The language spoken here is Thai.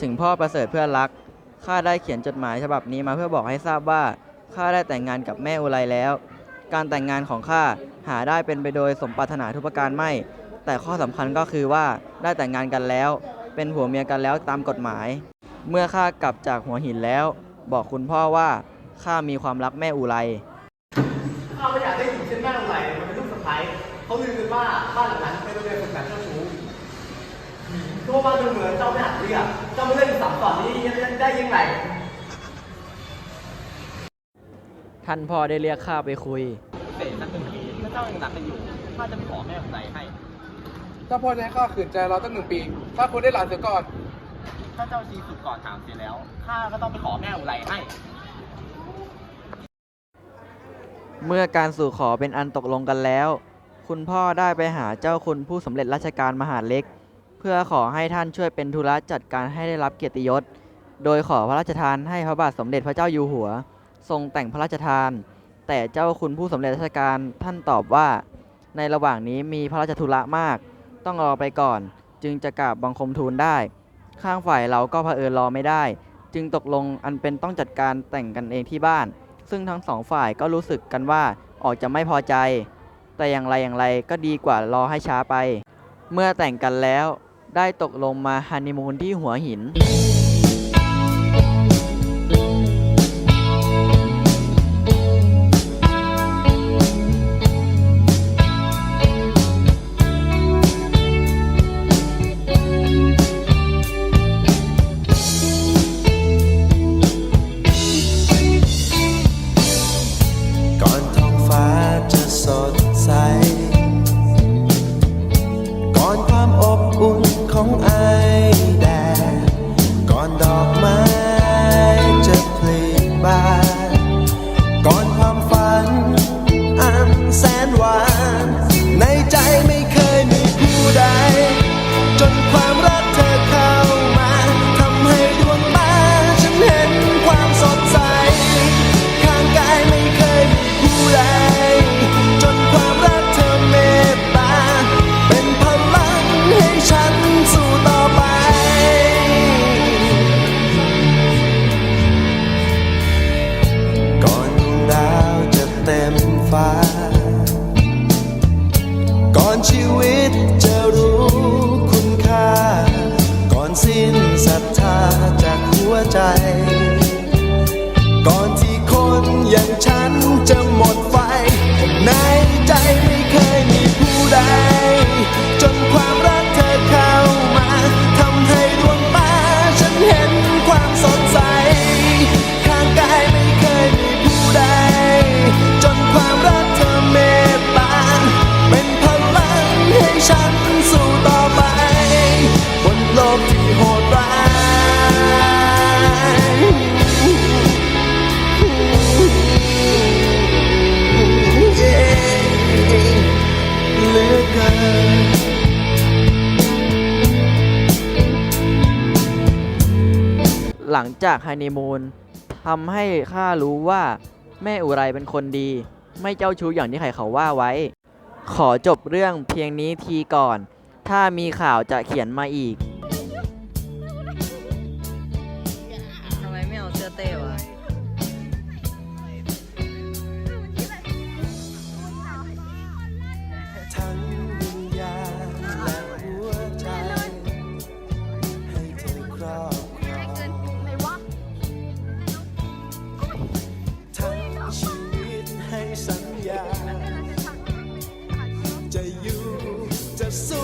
ถึงพ่อประเสริฐเพื่อนรัก ข้าได้เขียนจดหมายฉบับนี้มาเพื่อบอกให้ทราบว่า ข้าได้แต่งงานกับแม่อุไรแล้ว การแต่งงานของข้าหาได้เป็นไปโดยสมปรารถนาทุกประการไม่ แต่ข้อสำคัญก็คือว่าได้แต่งงานกันแล้ว เป็นผัวเมียกันแล้วตามกฎหมาย เมื่อข้ากลับจากหัวหินแล้ว บอกคุณพ่อว่าข้ามีความรักแม่อุไรข้าไม่อยากได้หญิงเช่นแม่ลำไหลมันเป็นลูกสะใภ้เขาลือกันว่าบ้านหลังนั้นเป็นโรงเรียนฝึกหัดเจ้าชู้ ทั่วบ้านทั่วเมืองเจ้าไม่หัดเลือกเจ้าไม่เล่นสามสอนนี้ได้ยังไงท่านพ่อได้เรียกข้าไปคุยเสร็จสักหนึ่งปีถ้าเจ้ายังรักกันอยู่ข้าจะไปขอแม่ของใจให้ ถ้าพ่อจะให้ข้าขืนใจเราตั้งหนึ่งปีถ้าคุณได้หลานเสียก่อน ถ้าเจ้าชีสุดก่อนถามเสียแล้วข้าก็ต้องไปขอแม่อุไรให้ เมื่อการสู่ขอเป็นอันตกลงกันแล้ว คุณพ่อได้ไปหาเจ้าคุณผู้สำเร็จราชการมหาดเล็ก เพื่อขอให้ท่านช่วยเป็นธุระจัดการให้ได้รับเกียรติยศ โดยขอพระราชทานให้พระบาทสมเด็จพระเจ้าอยู่หัว ทรงแต่งพระราชทาน แต่เจ้าคุณผู้สำเร็จราชการท่านตอบว่า ในระหว่างนี้มีพระราชธุระมาก ต้องรอไปก่อน จึงจะกราบบังคมทูลได้ ข้างฝ่ายเราก็เผอิญรอไม่ได้ จึงตกลงอันเป็นต้องจัดการแต่งกันเองที่บ้าน ซึ่งทั้งสองฝ่ายก็รู้สึกกันว่าออกจะไม่พอใจ แต่อย่างไรอย่างไรก็ดีกว่ารอให้ช้าไป เมื่อแต่งกันแล้ว ได้ตกลงมาฮันนีมูนที่หัวหิน ก่อนชีวิตจะรู้คุณค่า ก่อนสิ้นศรัทธาจากหัวใจ หลังจากฮันีมูนทำให้ข้ารู้ว่าแม่อุไรเป็นคนดี ไม่เจ้าชู้อย่างที่ใครเขาว่าไว้ ขอจบเรื่องเพียงนี้ทีก่อน ถ้ามีข่าวจะเขียนมาอีก ทำไมไม่เอาเสื้อเต้วะ ทั้ง so